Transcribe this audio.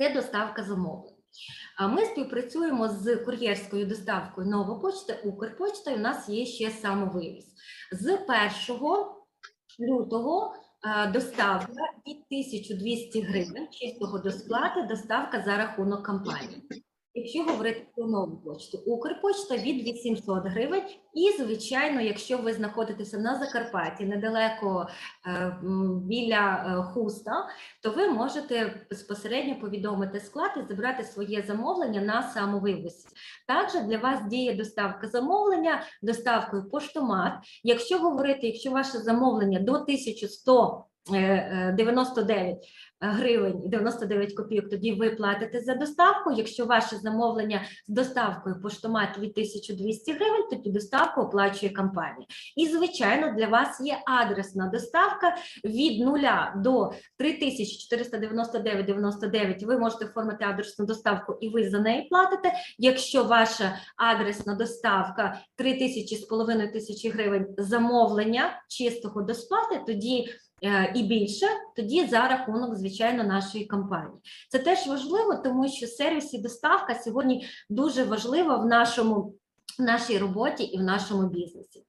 це доставка замовлень. Ми співпрацюємо з кур'єрською доставкою Нова почта, Укрпочта, і у нас є ще самовивіз. З 1 лютого доставка від 1200 гривень чистого до сплати, доставка за рахунок компанії. Якщо говорити про нову почту, Укрпочта від 800 гривень. І, звичайно, якщо ви знаходитеся на Закарпатті, недалеко е, біля е, хуста, то ви можете безпосередньо повідомити склад і забрати своє замовлення на самовивозі. Також для вас діє доставка замовлення доставкою поштомат. Якщо говорити, якщо ваше замовлення до 1199 гривень і 99 копійок, тоді ви платите за доставку. Якщо ваше замовлення з доставкою поштомат від 1200 гривень, тоді доставку оплачує компанія. І, звичайно, для вас є адресна доставка від 0 до 3499,99 ви можете оформити адресну доставку і ви за неї платите. Якщо ваша адресна доставка 3000 з половиною тисячі гривень замовлення чистого до сплати, тоді е, і більше, тоді за рахунок, звичайно, нашої компанії. Це теж важливо, тому що сервіс і доставка сьогодні дуже важлива в нашому в нашій роботі і в нашому бізнесі.